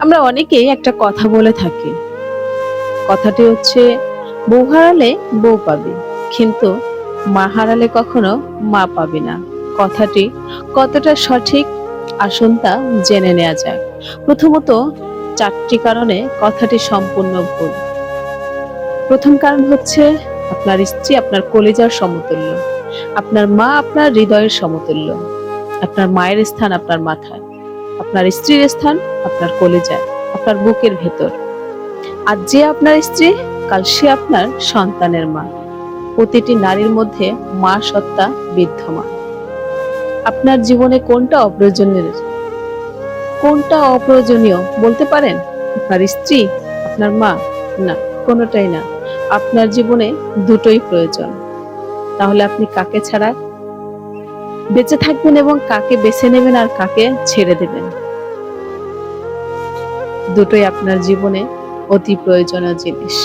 আমরা অনেকেই একটা কথা বলে থাকি। কথাটি হচ্ছে, বউ হারালে বউ পাবে, কিন্তু মা হারালে কখনো মা পাবে না। কথাটি কতটা সঠিক আসুন তা জেনে নেওয়া যাক। প্রথমত, চারটি কারণে কথাটি সম্পূর্ণ ভুল। প্রথম কারণ হচ্ছে, আপনার স্ত্রী আপনার কলিজার সমতুল্য। আপনার মা আপনার হৃদয়ের সমতুল্য। আপনার মায়ের স্থান আপনার মাথায়। আপনার স্ত্রীর স্থান আপনার কলিজায় আপনার বুকের ভেতর। আর যে আপনার স্ত্রী, কাল সে আপনার সন্তানের মা। প্রতিটি নারীর মধ্যে মা সত্তা বিদ্যমান। আপনার জীবনে কোনটা অপ্রয়োজনীয়? কোনটা অপ্রয়োজনীয় বলতে পারেন? আপনার স্ত্রী, আপনার মা? না, কোনোটাই না। আপনার জীবনে দুটোই প্রয়োজন। তাহলে আপনি কাকে ছাড়া বেঁচে থাকবেন এবং কাকে বেছে নেবেন আর কাকে ছেড়ে দেবেন। দুটোই আপনার জীবনে অতি প্রয়োজনীয় জিনিস।